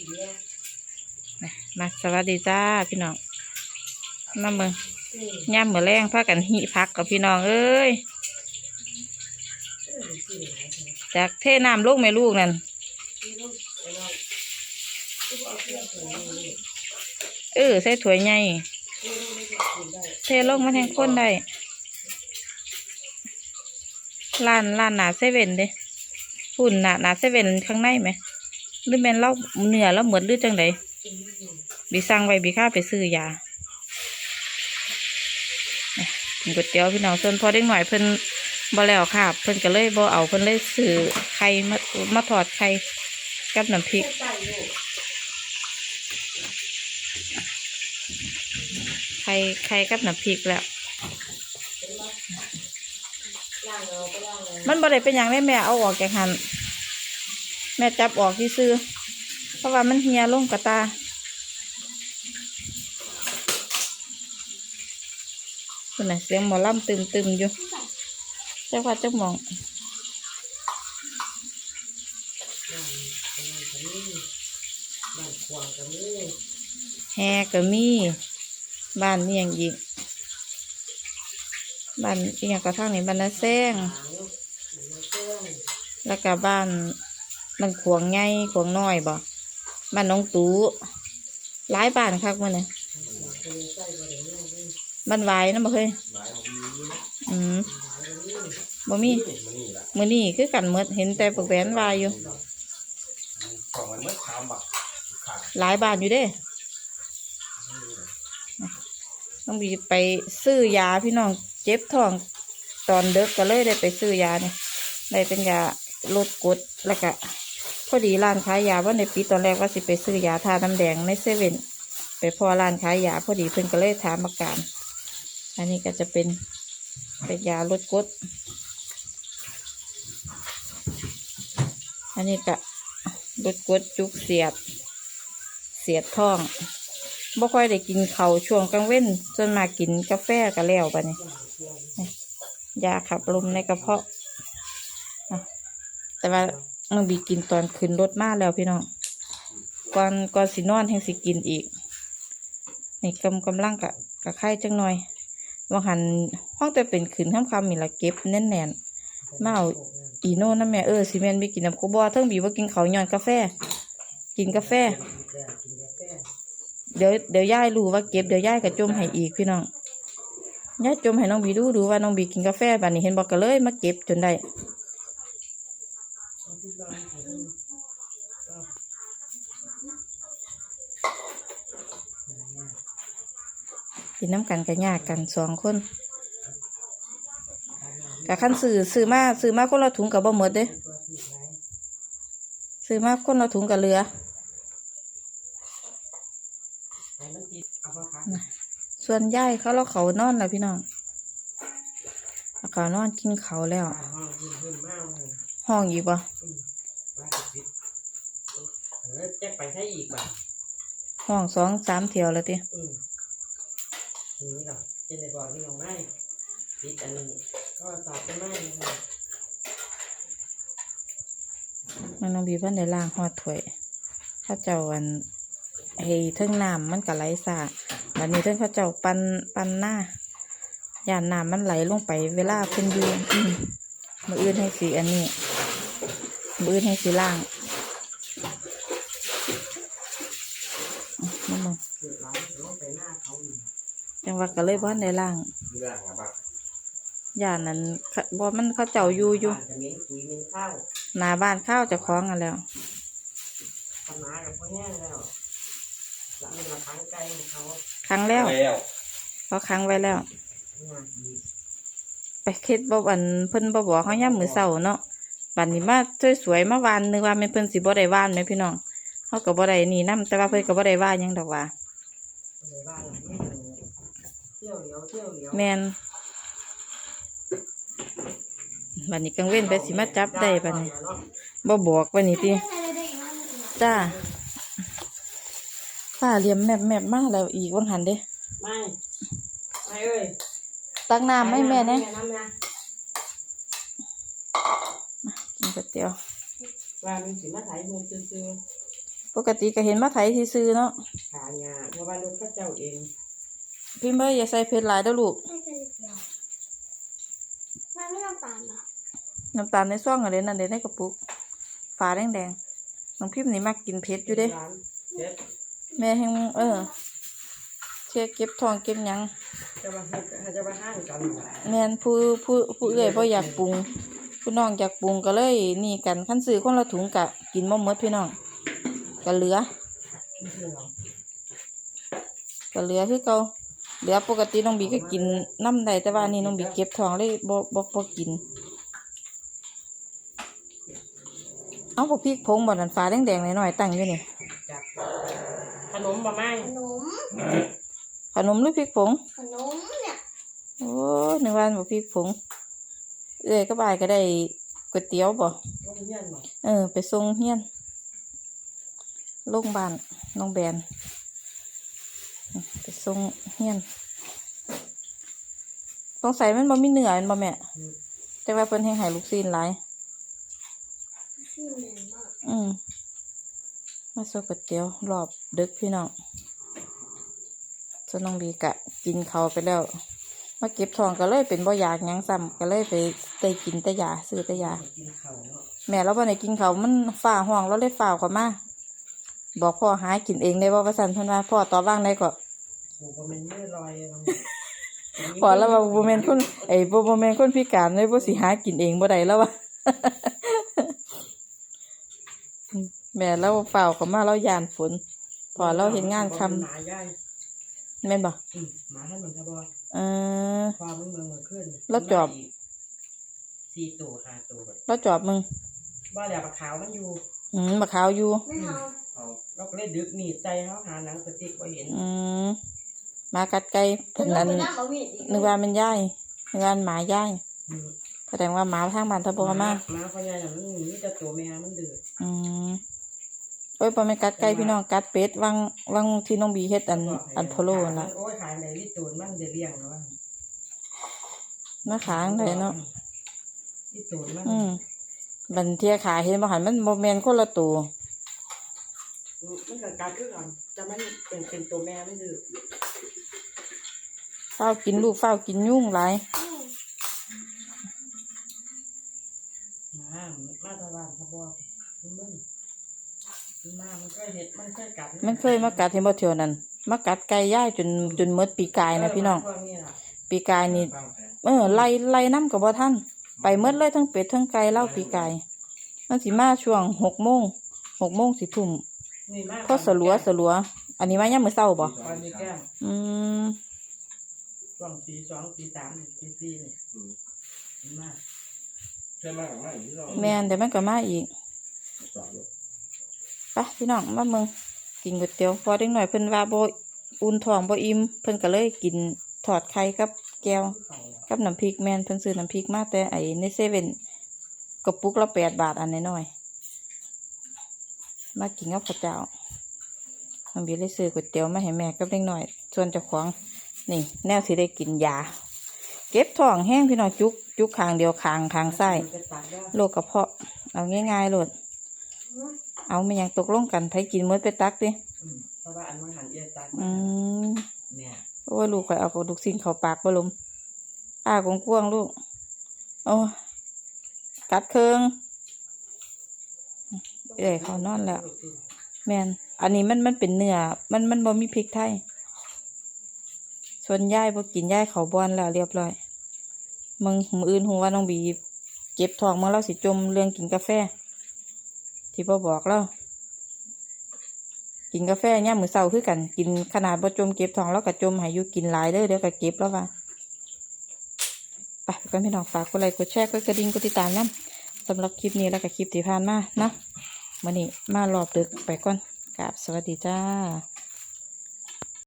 กินเนี่ยมาสวัสดีจ้าพี่น้องมาเมืองอืมย่ำมือแรงพากันหิพักกับพี่น้องเอ้ยเออกินหลายคนจากเทน้ำลูกแม่ลูกนั่นที่ลูกไอ้น้องที่บอกเพื่อนคนนี้เออใส่ถ้วยใหญ่ที่ลูกไม่ได้กินได้เทลงมาแทงคนได้ร้านร้านหนาเซเว่นเด้หุ่นหนาหนาเซเว่นข้างในไหม หรือแม่นเล่าเนื้อแล้วเหมือนหรือจังไดบีสั่งไว้บีข้าไปซื้อยาก๋วยเตี๋ยวพี่น้องส่วนพอได้หน่อยเพิ่นบ่แล้วค่ะเพิ่นก็เลยบ่เอาเพิ่นเลยซื้อไข่มามาทอดไข่กับน้ำพริกไข่ไข่กับน้ำพริกแล้วเป็นว่าล่างเราก็ล่างเลยมันบ่ได้เป็นอย่างได้แม่เอาออกจากหัน แม่จับออกที่ซื้อ เพราะว่ามันเหียลงกระตาคุณน่ะเสียงหมอลำตึมๆอยู่เจ้าว่าเจ้ามองล่างอันนี้ก็มีบ้านควางก็มีแฮก็มี บ้านนี่ยังอีกบ้านอีกอย่างก็ทางนี้บ้านนาแซงแล้วก็บ้าน บ้านขวงใหญ่ขวงน้อยบ่บ้านน้องตู่หลายบ้านคักมื้อนี่คนใส่ก็ได้เนี่ยนี่บ้านวายนะบ่เคยอืมบ่มีมื้อนี้คือกันหมดเห็นแต่ปกแหวนวายอยู่ของมันเมื่อสามบาทหลายบ้านอยู่เด้ต้องบีไปซื้อยาพี่น้องเจ็บท้องตอนเด็กก็เลยได้ไปซื้อยาเนี่ยได้เป็นยาลดกดแล้วก็ พอดีร้านขายยาว่าในปีตอนแรกว่าสิไปซื้อยาทาน้ำแดงในเซเว่นไปพอร้านขายยาพอดีเพิ่นก็เลยถามอาการ อันนี้ก็จะเป็นเป็นยาลดกรดอันนี้ก็ลดกรดจุกเสียด เสียดท้องบ่ค่อยได้กินเขาช่วงกลางเว้นส่วนมากินกาแฟก็แล้วปะนี่ยาขับลมในกระเพาะแต่ว่า น้องบีกินตอนขึ้นรถมาแล้วพี่น้องก่อนก่อนสินอนแห่งสิกินอีกนี่กำกำลังกะกะไข่จังหน่อยว่าหันห้องแต่เป็นขืนข้ามคำมีละเก็บแน่นแน่นมาเอาอีโน่นะแม่เออซีเมนบีกินน้ำโคบอเทั้งบีว่ากินเขาย้อนกาแฟ กินกาแฟ เดี๋ยวเดี๋ยวย่ายรู้ว่าเก็บเดี๋ยวย่ายก็จมให้อีกพี่น้องย่ายจมให้น้องบีดูดูว่าน้องบีกินกาแฟแบบนี้เห็นบอกก็เลยมาเก็บจนได้ เอาที่บ้านให้ดูเอา กินน้ำกันกันยากกันสองคนกับขั้นซื้อซื้อมาซื้อมาคนละถุงกับบ่หมดเด้ตัวที่ไรซื้อมาคนละถุงกับเรือให้มันติดเอาปะคะส่วนย่ายเขาเราเขานอนแล้วพี่น้องเขานอนกินเขาวแล้วอ่าห้องขึ้นขึ้นมากเลยห้องอีกบ่อืมว่าจะติดเออจะไปใช้อีกบ่ะห้องสองสามเที่ยวแล้วติอืมที นี้เราจะได้บอกที่ของไม่ติดอันนี้ก็ตอบเป็นไม่นะครับมันน้องบีเพิ่นได้ล้างหอดถ้วยข้าเจ้าอันเฮเทิงน้ำมันก็ไหลสาบัดนี้เทิงข้าเจ้าปันปันหน้าย่านน้ำมันไหลลงไป เวลาเพิ่นอยู่อืมมืออื่นให้สีอันนี้มืออื่นให้สีล่างอะมาเบิ่ง เกิดร้านลงไปหน้าเขาอยู่ จังว่าก็เลยบ้านได้ล่างเรื่องอะบักย่านนั้นเขาบ่มันเขาเจ้าอยู่อยู่บ้านจะมีปุ๋ยมีข้าวหน้าบ้านข้าวเจะคล้าของกันแล้วทำนากับพ่อแห้งแล้วแล้วมันมาค้างไกลของเขาครั้งแล้วแล้วเขาค้างไว้แล้วงานดีไปเค็ดบ่อันเพิ่นบ่บอกเขาย่ำมือเช้าเนาะบัดนี้มาสวยๆมาวานนึกว่าแม่นเพิ่นสิบ่ได้วานแม่พี่น้องเขาก็บ่ได้นี่นํแต่ว่าเพิ่นก็บ่ได้ว่าหยังดอกว่า เลยบ้านหลังนี้เที่ยวเหลียวเที่ยวเหลียวแม่นบัดนี้กังเว้นไปสิมาจับได้บัดนี้บ่บอกบัดนี้ติจ้าป้าเลียมแมบแมบมาแล้วอีกวังหันเด้ไม่ไม่เอ้ยตักน้ำให้แม่นะน้ำนะกินก๋วยเตี๋ยวว่ามันสิมาถ่ายมือซื้อปกติก็เห็นมาไถซื่อๆเนาะขายาเพราะว่ารถเข้าเจ้าเอง พี่เมย์อย่าใส่เผ็ดหลายเด้อลูก ไม่เคยเดียวมันไม่น้ำตาลเหรอน้ำตาลในซ่องอะไรนั่นเด้ในกระปุกฝาแดงๆน้องพิมพ์นี่มักกินเผ็ดอยู่เด้ร้านเจ็ดแม่แห่งเออเช็ดเก็บทองเก็บหยัง จะมาให้จะมาห้างกันแม่นผู้ผู้ผู้เอื้อยบ่อยากปรุง ผู้น้องอยากปรุงก็เลยนี่กันคันซื้อคนละถุงกะกินบ่หมดพี่น้องก็เหลือไม่ใช่หรอก็เหลือคือเก่า เหลือปกติน้องบีก็กินน้ำได้แต่ว่านี่น้องบีเก็บทองเลยบ่บ่บ่กิน เอาพวกพริกผงบ่นั่นฟ้าแดงๆหน่อยๆตั้งอยู่นี่จับขนมบะไม้ขนมขนมหรือพริกผงขนมเนี่ยโอ้ยนึกว่าบ่พริกผงเอ้ยก็บายก็ได้ก๋วยเตี๋ยวบ่ก็เงี้ยนหน่อยเออ ไปส่งเฮียนโรงพยาบาลน้องแบน ไปส่งเฮียนสงสัยมันบ่มีเนื้อมันบ่แม่แต่ว่าเพิ่นให้หายลูกซีนหลายอืมมาส่งก๋วยเตี๋ยวรอบดึกพี่น้องส่วนน้องบีกะ กินเขาไปแล้ว มาเก็บทองก็เลยเป็นบ่อยากยังซ้ำก็เลยไปได้กินแต่ยาซื้อแต่ยากินข้าวเนาะแม่เราบ่ได้กินเขามันฝ่าห้องเราเลยฝ่าวเขามาบอกพ่อหากินเองได้บ่ว่าซั่นพ่นว่าพ่อต่อว่างได้ก็ โอ้โหมันไม่ลอยพอแล้วว่าบ่แม่นคนไอ้บ่บ่แม่นคนพิการเลยบ่สิหากินเองบ่ได้แล้วว่าแม่เราฝ่าวเขามาเราย่านฝน พอเราเห็นงานคำหมาย่ายแม่นบ่อืมหมาให้มันทบอเออ ความมึงเมืองเมืองขึ้นแล้วจอบ สี่ตัวห้าตัวแบบเราจอบมึงว่าแล้วปลาขาวมันอยู่อืมบักขาวอยู่ไม่เอาเอาเราก็เลยดึกหนีบใจเขาหาหนังสติ๊กไว้เห็น อืมห มากัดไก่เพิ่นนั้นไปน้ำบะหมี่อีกนึกว่ามันย่ายนึกว่ามันหมาย่ายอืมแสดงว่าหมาทางบ้านทบมาหมาพญาอย่างนั้นนี่จะตัวแม่มันเดือดอืมโอ้ยปอไม่กัดไก่พี่น้องกัดเป็ดวังวังที่น้องบีเฮ็ดอันอันพะโล้นั่นล่ะโอ้ยขายในลิตูนมันจะเลี้ยงแล้วว่ามาขางได้เนาะลิตูนมันอืมบันเทียขาเห็นบ่หันมันบ่แม่นคนละตัวมันเกิดการขึ้นก่อนจะมันเป็นเป็นตัวแม่มันเดือดเฝ้าวกินลูกเฝ้าวกินยุ่งหลายอืมมามาตะวันทบอมึงมึงมามันก็เห็ดมันเคยกัดมันเคยมากัดเห็นบ่เที่ยวนั้นมากัดไก่ย่ายจนจนหมดปีกายนะพี่น้องเพวกนี้ล่ะปีกายนี่บางแผนเออไล่ไล่น้ำกับบ่ท่านไปหมดเลยทั้งเป็ดทั้งไก่เล่าปีกายมันสิมาช่วงหกโมงหกโมงสิทุ่มนี่มากก็สลัวสลัว อันนี้มายามมื้อเช้าบ่ตอนนี้แก้มอืม ช่วงปีสองปีสามปีสี่นี่อืมมากใช่มากกว่าไม่ที่เราแม่นแต่มันก็มาอีกจอดรถไปพี่น้องมาเมืองกินก๋วยเตี๋ยวพอเด็กหน่อยเพิ่นว่าบ่อุ่นท้องบ่อิ่มเพิ่นก็เลยกินทอดไข่กับแก้ว เขากับน้ำพริกแม่นเพิ่นซื้อน้ำพริกมาแต่ไอ้ในเซเว่นกระปุกละแปดบาทอันน้อยๆมากินกับข้าวเจ้าน้องบีเลยซื้อก๋วยเตี๋ยวมาให้แม่กับเด็กหน่อย ส่วนเจ้าของ นี่แนวสิได้กินยา เก็บท้องแห้งพี่น้องจุกจุกคางเดียวคางคางไส้ายจะตัดได้โรคกระเพาะ เอาง่ายๆโลด เอาไม่ยังตกลงกันไผกินมื้อไปตักดิอืมเพราะว่าอันมันหันเอียตัดอืมเนี่ยโอ้ยลูกข่อยเอากระดูกสิ้นเข้าปากบ่ลมอ้ากกวางๆลูกโอ้ยกัดเคืองเอ้ยเขานอนแล้ว แม่นอันนี้มันมันเป็นเนื้อ มันมันบ่มีพริกไทย ส่วนย่ายบ่กินย่ายเขาบอนแล้วเรียบร้อยมึงมืออื่นหูว่าน้องบีเจ็บทองมื่อเราสิจมเรื่องกินกาแฟ ที่พ่อบอกเรากินกาแฟเนี่ยมือเศร้าคือกันกินขนาดบ่จมเก็บทองแล้วก็จมห้อยู่กินหลายเด้อเดี๋ยวก็เก็บแล้วว่าไปกันพี่น้องฝากกดไลค์กดแชร์กดกระดิ่งกดติดตามนะสำหรับคลิปนี้แล้วก็คลิปที่ผ่านมานะวันนี้มารอบดึกไปก่อนกราบสวัสดีจ้า